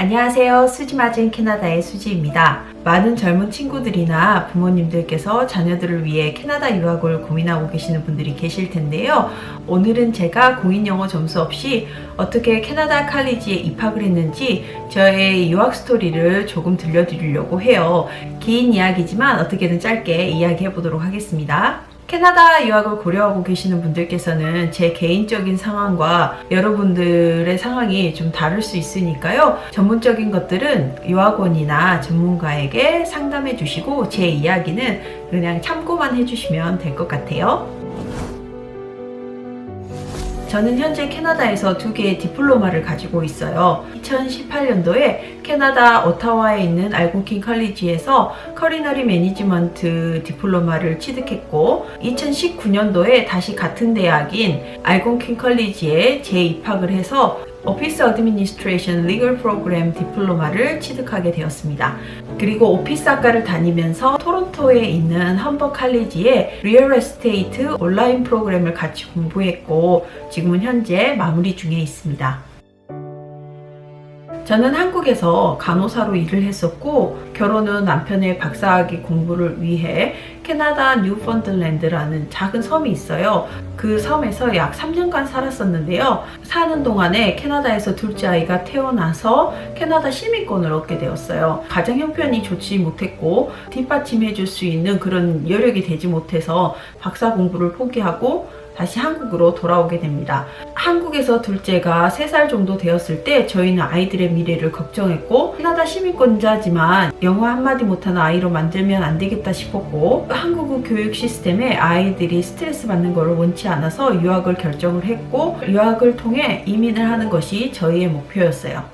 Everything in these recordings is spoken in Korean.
안녕하세요. 수지 맞은 캐나다의 수지입니다. 많은 젊은 친구들이나 부모님들께서 자녀들을 위해 캐나다 유학을 고민하고 계시는 분들이 계실 텐데요. 오늘은 제가 공인 영어 점수 없이 어떻게 캐나다 칼리지에 입학을 했는지 저의 유학 스토리를 조금 들려드리려고 해요. 긴 이야기지만 어떻게든 짧게 이야기해 보도록 하겠습니다. 캐나다 유학을 고려하고 계시는 분들께서는 제 개인적인 상황과 여러분들의 상황이 좀 다를 수 있으니까요. 전문적인 것들은 유학원이나 전문가에게 상담해 주시고 제 이야기는 그냥 참고만 해주시면 될 것 같아요. 저는 현재 캐나다에서 두 개의 디플로마를 가지고 있어요. 2018년도에 캐나다 오타와에 있는 알곤킨 컬리지에서 커리너리 매니지먼트 디플로마를 취득했고 2019년도에 다시 같은 대학인 알곤킨 컬리지에 재입학을 해서 오피스 어드미니스트레이션 리걸 프로그램 디플로마를 취득하게 되었습니다. 그리고 오피스 학과를 다니면서 토론토에 있는 험버 칼리지에 리얼 에스테이트 온라인 프로그램을 같이 공부했고 지금은 현재 마무리 중에 있습니다. 저는 한국에서 간호사로 일을 했었고 결혼은 남편의 박사학위 공부를 위해 캐나다 뉴펀들랜드라는 작은 섬이 있어요. 그 섬에서 약 3년간 살았었는데요. 사는 동안에 캐나다에서 둘째 아이가 태어나서 캐나다 시민권을 얻게 되었어요. 가정 형편이 좋지 못했고 뒷받침해 줄 수 있는 그런 여력이 되지 못해서 박사 공부를 포기하고 다시 한국으로 돌아오게 됩니다. 한국에서 둘째가 3살 정도 되었을 때 저희는 아이들의 미래를 걱정했고 캐나다 시민권자지만 영어 한마디 못하는 아이로 만들면 안 되겠다 싶었고 한국 교육 시스템에 아이들이 스트레스 받는 것을 원치 않아서 유학을 결정을 했고 유학을 통해 이민을 하는 것이 저희의 목표였어요.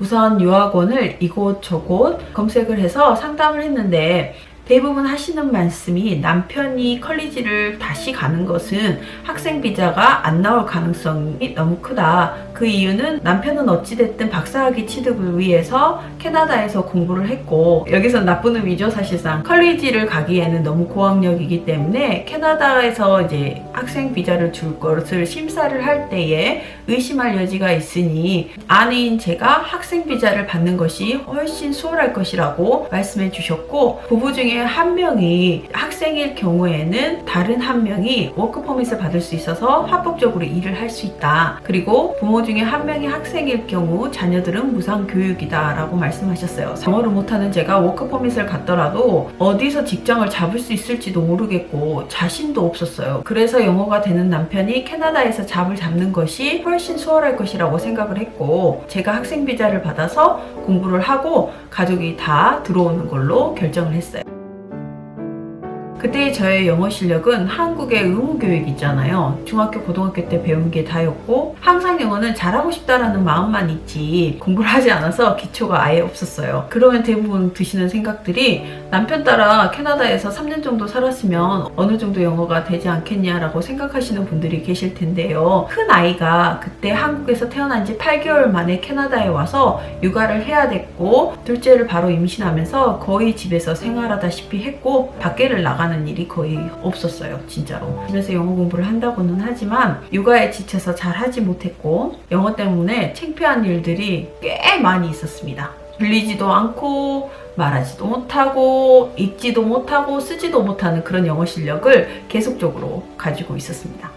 우선 유학원을 이곳저곳 검색을 해서 상담을 했는데 대부분 하시는 말씀이 남편이 컬리지를 다시 가는 것은 학생 비자가 안 나올 가능성이 너무 크다. 그 이유는 남편은 어찌됐든 박사학위 취득을 위해서 캐나다에서 공부를 했고 여기서 나쁜 의미죠 사실상 컬리지를 가기에는 너무 고학력이기 때문에 캐나다에서 이제 학생 비자를 줄 것을 심사를 할 때에 의심할 여지가 있으니 아내인 제가 학생 비자를 받는 것이 훨씬 수월할 것이라고 말씀해 주셨고 부부 중에 한 명이 학생일 경우에는 다른 한 명이 워크 퍼밋을 받을 수 있어서 합법적으로 일을 할 수 있다. 그리고 부모 중에 한 명이 학생일 경우 자녀들은 무상 교육이다 라고 말씀하셨어요. 영어를 못하는 제가 워크 퍼밋을 갔더라도 어디서 직장을 잡을 수 있을지도 모르겠고 자신도 없었어요. 그래서 영어가 되는 남편이 캐나다에서 잡을 잡는 것이 훨씬 수월할 것이라고 생각을 했고 제가 학생 비자를 받아서 공부를 하고 가족이 다 들어오는 걸로 결정을 했어요. 그때 저의 영어 실력은 한국의 의무 교육 있잖아요. 중학교, 고등학교 때 배운 게 다였고 항상 영어는 잘하고 싶다라는 마음만 있지 공부를 하지 않아서 기초가 아예 없었어요. 그러면 대부분 드시는 생각들이 남편 따라 캐나다에서 3년 정도 살았으면 어느 정도 영어가 되지 않겠냐라고 생각하시는 분들이 계실 텐데요. 큰 아이가 그때 한국에서 태어난 지 8개월 만에 캐나다에 와서 육아를 해야 됐고 둘째를 바로 임신하면서 거의 집에서 생활하다시피 했고 밖에를 나가 하는 일이 거의 없었어요 진짜로. 집에서 영어 공부를 한다고는 하지만 육아에 지쳐서 잘 하지 못했고 영어 때문에 창피한 일들이 꽤 많이 있었습니다. 들리지도 않고 말하지도 못하고 읽지도 못하고 쓰지도 못하는 그런 영어 실력을 계속적으로 가지고 있었습니다.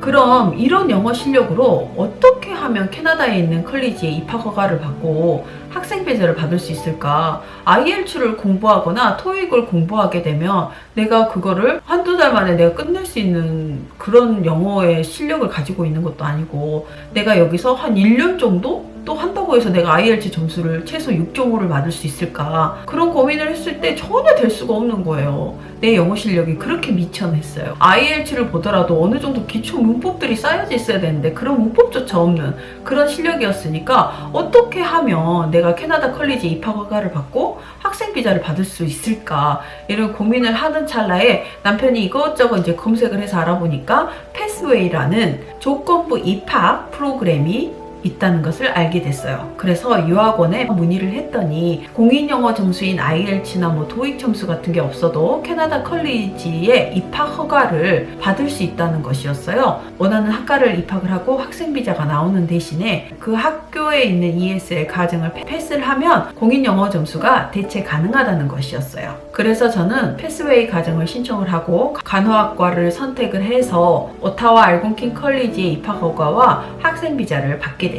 그럼 이런 영어 실력으로 어떻게 하면 캐나다에 있는 컬리지에 입학 허가를 받고 학생 비자를 받을 수 있을까? IELTS를 공부하거나 토익을 공부하게 되면 내가 그거를 한두 달 만에 내가 끝낼 수 있는 그런 영어의 실력을 가지고 있는 것도 아니고 내가 여기서 한 1년 정도 또 한다고 해서 내가 IELTS 점수를 최소 6.5를 받을 수 있을까? 그런 고민을 했을 때 전혀 될 수가 없는 거예요. 내 영어 실력이 그렇게 미천했어요. IELTS를 보더라도 어느 정도 기초 문법들이 쌓여져 있어야 되는데 그런 문법조차 없는 그런 실력이었으니까 어떻게 하면 내가 캐나다 컬리지 입학 허가를 받고 학생 비자를 받을 수 있을까? 이런 고민을 하는 찰나에 남편이 이것저것 이제 검색을 해서 알아보니까 패스웨이라는 조건부 입학 프로그램이 있다는 것을 알게 됐어요. 그래서 유학원에 문의를 했더니 공인 영어 점수인 IELTS나 뭐 토익 점수 같은 게 없어도 캐나다 컬리지에 입학 허가를 받을 수 있다는 것이었어요. 원하는 학과를 입학을 하고 학생 비자가 나오는 대신에 그 학교에 있는 ESL 과정을 패스를 하면 공인 영어 점수가 대체 가능하다는 것이었어요. 그래서 저는 패스웨이 과정을 신청을 하고 간호학과를 선택을 해서 오타와 알곤킨 컬리지의 입학 허가와 학생 비자를 받게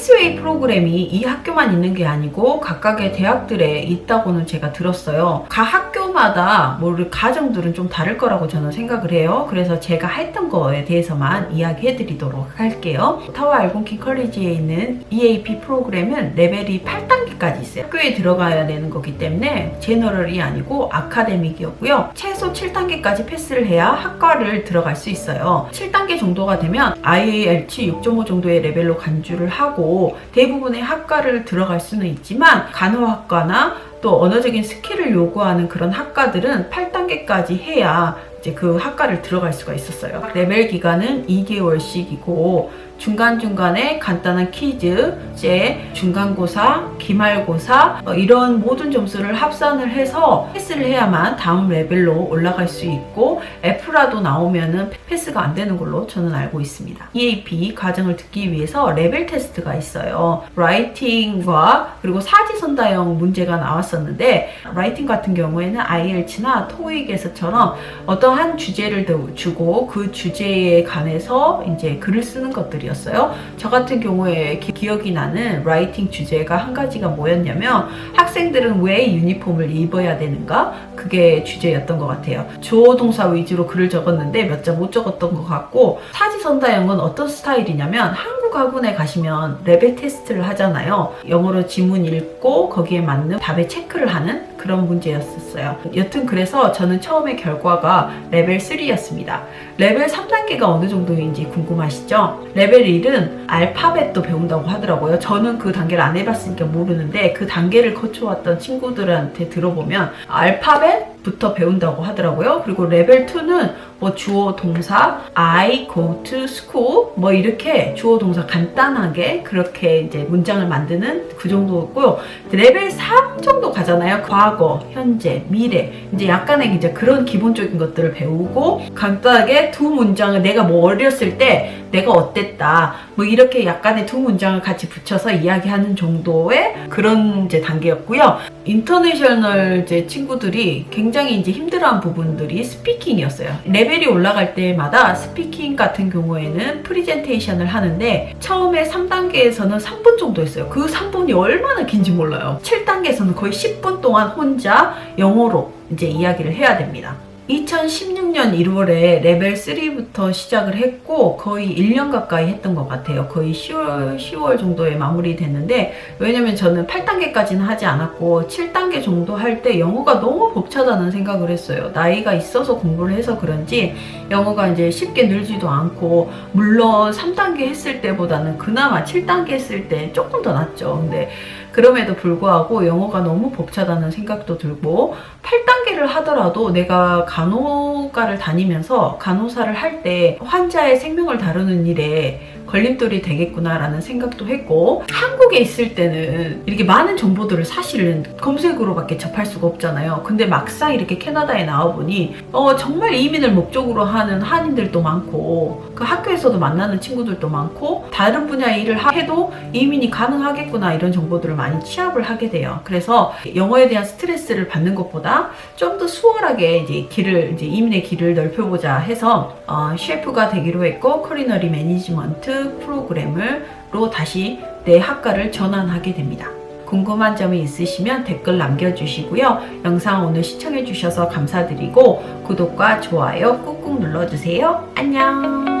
돼요. 패스웨이 프로그램이 이 학교만 있는 게 아니고 각각의 대학들에 있다고는 제가 들었어요. 각 학교마다 모를 과정들은 좀 다를 거라고 저는 생각을 해요. 그래서 제가 했던 거에 대해서만 이야기해 드리도록 할게요. 타워 알곤킨 컬리지에 있는 EAP 프로그램은 레벨이 8단계까지 있어요. 학교에 들어가야 되는 거기 때문에 제너럴이 아니고 아카데믹이었고요. 최소 7단계까지 패스를 해야 학과를 들어갈 수 있어요. 7단계 정도가 되면 IELTS 6.5 정도의 레벨로 간주를 하고 대부분의 학과를 들어갈 수는 있지만 간호학과나 또 언어적인 스킬을 요구하는 그런 학과들은 8단계까지 해야 이제 그 학과를 들어갈 수가 있었어요. 레벨 기간은 2개월씩이고 중간중간에 간단한 퀴즈, 이제 중간고사, 기말고사 어, 이런 모든 점수를 합산을 해서 패스를 해야만 다음 레벨로 올라갈 수 있고 F라도 나오면은 패스가 안 되는 걸로 저는 알고 있습니다. EAP 과정을 듣기 위해서 레벨 테스트가 있어요. 라이팅과 그리고 사지선다형 문제가 나왔었는데 라이팅 같은 경우에는 IELTS나 TOEIC에서처럼 어떤 한 주제를 주고 그 주제에 관해서 이제 글을 쓰는 것들이 었어요. 저 같은 경우에 기- 기억이 나는 라이팅 주제가 한 가지가 뭐였냐면 학생들은 왜 유니폼을 입어야 되는가? 그게 주제였던 것 같아요. 주어 동사 위주로 글을 적었는데 몇장못 적었던 것 같고 사지선다형은 어떤 스타일이냐면 한국 학원에 가시면 레벨 테스트를 하잖아요. 영어로 지문 읽고 거기에 맞는 답에 체크를 하는 그런 문제였었어요. 여튼 그래서 저는 처음에 결과가 레벨 3였습니다. 레벨 3단계가 어느 정도인지 궁금하시죠? 레벨 1은 알파벳도 배운다고 하더라고요. 저는 그 단계를 안 해봤으니까 모르는데 그 단계를 거쳐왔던 친구들한테 들어보면 알파벳 부터 배운다고 하더라고요. 그리고 레벨 2는 뭐 주어 동사 I go to school 뭐 이렇게 주어 동사 간단하게 그렇게 이제 문장을 만드는 그 정도였고요. 레벨 3 정도 가잖아요. 과거, 현재, 미래 이제 약간의 이제 그런 기본적인 것들을 배우고 간단하게 두 문장을 내가 뭐 어렸을 때 내가 어땠다 뭐 이렇게 약간의 두 문장을 같이 붙여서 이야기하는 정도의 그런 이제 단계였고요. 인터내셔널 이제 친구들이 굉장히 이제 힘들어한 부분들이 스피킹이었어요. 레벨 이 올라갈 때마다 스피킹 같은 경우에는 프리젠테이션을 하는데 처음에 3단계에서는 3분 정도 했어요. 그 3분이 얼마나 긴지 몰라요. 7단계에서는 거의 10분 동안 혼자 영어로 이제 이야기를 해야 됩니다. 2016년 1월에 레벨 3부터 시작을 했고 거의 1년 가까이 했던 것 같아요. 거의 10월, 10월 정도에 마무리됐는데 왜냐면 저는 8단계까지는 하지 않았고 7단계 정도 할 때 영어가 너무 벅차다는 생각을 했어요. 나이가 있어서 공부를 해서 그런지 영어가 이제 쉽게 늘지도 않고 물론 3단계 했을 때보다는 그나마 7단계 했을 때 조금 더 낫죠. 근데 그럼에도 불구하고 영어가 너무 벅차다는 생각도 들고 8단계를 하더라도 내가 간호과를 다니면서 간호사를 할 때 환자의 생명을 다루는 일에 걸림돌이 되겠구나라는 생각도 했고 한국에 있을 때는 이렇게 많은 정보들을 사실은 검색으로밖에 접할 수가 없잖아요. 근데 막상 이렇게 캐나다에 나와보니 어, 정말 이민을 목적으로 하는 한인들도 많고 그 학교에서도 만나는 친구들도 많고 다른 분야의 일을 하- 해도 이민이 가능하겠구나 이런 정보들을 많이 취합을 하게 돼요. 그래서 영어에 대한 스트레스를 받는 것보다 좀 더 수월하게 이제 길을 이제 이민의 길을 넓혀보자 해서 어, 셰프가 되기로 했고 커리너리 매니지먼트 프로그램으로 다시 내 학과를 전환하게 됩니다. 궁금한 점이 있으시면 댓글 남겨주시고요. 영상 오늘 시청해주셔서 감사드리고 구독과 좋아요 꾹꾹 눌러주세요. 안녕!